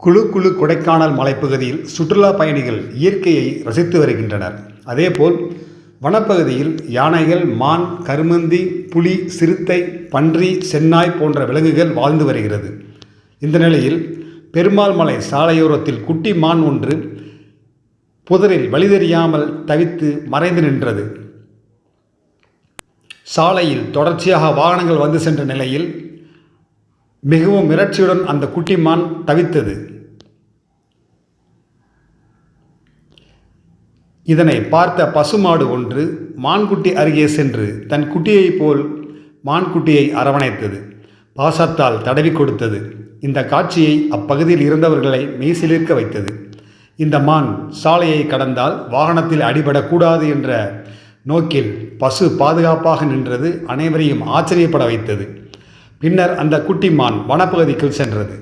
குழு குழு கொடைக்கானல் மலைப்பகுதியில் சுற்றுலா பயணிகள் இயற்கையை ரசித்து வருகின்றனர். அதேபோல் வனப்பகுதியில் யானைகள் மான் கருமந்தி புலி சிறுத்தை பன்றி சென்னாய் போன்ற விலங்குகள் வாழ்ந்து வருகிறது. இந்த நிலையில் பெருமாள் மலை சாலையோரத்தில் குட்டி மான் ஒன்று புதரில் வழிதெரியாமல் தவித்து மறைந்து நின்றது. சாலையில் தொடர்ச்சியாக வாகனங்கள் வந்து சென்ற நிலையில் மிகவும் மிரட்சியுடன் அந்த குட்டி மான் தவித்தது. இதனை பார்த்த பசுமாடு ஒன்று மான்குட்டி அருகே சென்று தன் குட்டியைப் போல் மான்குட்டியை அரவணைத்தது. பாசத்தால் தடவி கொடுத்தது. இந்த காட்சியை அப்பகுதியில் இருந்தவர்களை மெய்சிலிருக்க வைத்தது. இந்த மான் சாலையை கடந்தால் வாகனத்தில் அடிபடக்கூடாது என்ற நோக்கில் பசு பாதுகாப்பாக நின்றது அனைவரையும் ஆச்சரியப்பட வைத்தது. பின்னர் அந்த குட்டி மான் வனப்பகுதிக்குள் சென்றது.